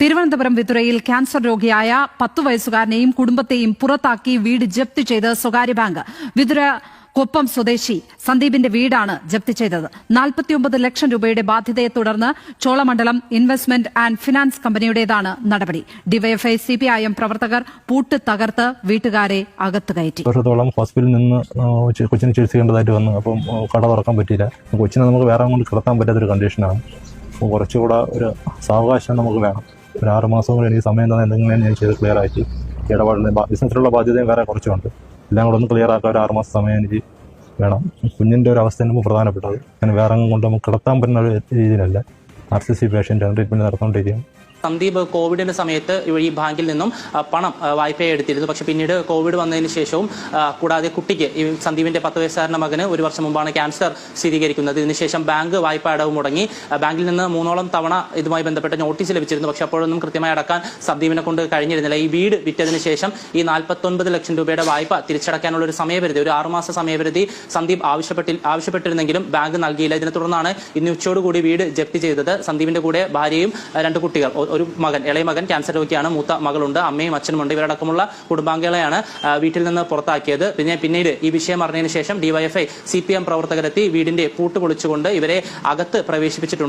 Thiruvananthapuram വിതുരയിൽ cancer രോഗിയായ പത്തു വയസ്സുകാരനെയും കുടുംബത്തെയും പുറത്താക്കി വീട് ജപ്തി ചെയ്ത് സ്വകാര്യ ബാങ്ക് വിതുര കൊപ്പം സ്വദേശി സന്ദീപിന്റെ വീടാണ് ജപ്തി ചെയ്തത്. നാൽപ്പത്തിയൊമ്പത് ലക്ഷം രൂപയുടെ ബാധ്യതയെ തുടർന്ന് ചോളമണ്ഡലം ഇൻവെസ്റ്റ്മെന്റ് ആൻഡ് ഫിനാൻസ് കമ്പനിയുടേതാണ് നടപടി. ഡിവൈഎഫ്ഐ സിപിഐഎം പ്രവർത്തകർ പൂട്ട് തകർത്ത് വീട്ടുകാരെ അകത്ത് കയറ്റി. വർഷത്തോളം ഹോസ്പിറ്റലിൽ നിന്ന് കൊച്ചിനെ ചികിത്സിക്കേണ്ടതായിട്ട് വന്നു അപ്പം കട തുറക്കാൻ പറ്റില്ല കൊച്ചിനെ നമുക്ക് വേറെ കൊണ്ട് കിടത്താൻ പറ്റാത്തൊരു കണ്ടീഷനാണ് കുറച്ചുകൂടെ ഒരു സാവകാശം നമുക്ക് വേണം. ഒരു ആറ് മാസം കൂടെ എനിക്ക് സമയം തന്നെ എന്തെങ്കിലും ഞാൻ ചെയ്ത് ക്ലിയർ ആക്കി ഇടപാടിന് ബിസിനസ്സിലുള്ള ബാധ്യതയും വേറെ കുറച്ചുണ്ട്. എല്ലാം കൂടെ ഒന്ന് ക്ലിയർ ആക്കാൻ ഒരു ആറ് മാസം സമയം എനിക്ക് വേണം. കുഞ്ഞിന്റെ ഒരു അവസ്ഥ നമുക്ക് പ്രധാനപ്പെട്ടത്. ഞാൻ വേറെ കൊണ്ട് നമുക്ക് കിടത്താൻ പറ്റുന്ന ഒരു രീതിയിലല്ല. R C C patient treatment നടന്നുകൊണ്ടിരിക്കും Sandeep കോവിഡിന്റെ സമയത്ത് ഈ ബാങ്കിൽ നിന്നും പണം വായ്പയായി എടുത്തിരുന്നു. പക്ഷെ പിന്നീട് കോവിഡ് വന്നതിന് ശേഷവും കൂടാതെ കുട്ടിക്ക് ഈ സന്ദീപിന്റെ പത്ത് വയസ്സുകാരന്റെ മകന് ഒരു വർഷം മുമ്പാണ് ക്യാൻസർ സ്ഥിരീകരിക്കുന്നത്. ഇതിനുശേഷം ബാങ്ക് വായ്പ അടവ് മുടങ്ങി. ബാങ്കിൽ നിന്ന് മൂന്നോളം തവണ ഇതുമായി ബന്ധപ്പെട്ട നോട്ടീസ് ലഭിച്ചിരുന്നു. പക്ഷെ അപ്പോഴൊന്നും കൃത്യമായി അടക്കാൻ സന്ദീപിനെ കൊണ്ട് കഴിഞ്ഞിരുന്നില്ല. ഈ വീട് വിറ്റതിന് ശേഷം ഈ നാൽപ്പത്തൊൻപത് ലക്ഷം രൂപയുടെ വായ്പ തിരിച്ചടക്കാനുള്ള ഒരു സമയപരിധി ഒരു ആറുമാസ സമയപരിധി സന്ദീപ് ആവശ്യപ്പെട്ടി ആവശ്യപ്പെട്ടിരുന്നെങ്കിലും ബാങ്ക് നൽകിയില്ല. ഇതിനെ തുടർന്നാണ് ഇന്ന് ഉച്ചയോടുകൂടി വീട് ജപ്തി ചെയ്തത് സന്ദീപിന്റെ കൂടെ ഭാര്യയും രണ്ട് കുട്ടികൾ. ഒരു മകൻ ഇളയ മകൻ ക്യാൻസർ രോഗിയാണ് മൂത്ത മകളുണ്ട് അമ്മയും അച്ഛനുമുണ്ട് ഇവരടക്കമുള്ള കുടുംബാംഗങ്ങളെയാണ് വീട്ടിൽ നിന്ന് പുറത്താക്കിയത്. പിന്നെ പിന്നീട് ഈ വിഷയം അറിഞ്ഞതിന് ശേഷം ഡിവൈഎഫ്ഐ സി പി എം പ്രവർത്തകരെത്തി വീടിന്റെ പൂട്ട് പൊളിച്ചുകൊണ്ട് ഇവരെ അകത്ത് പ്രവേശിപ്പിച്ചിട്ടുണ്ട്.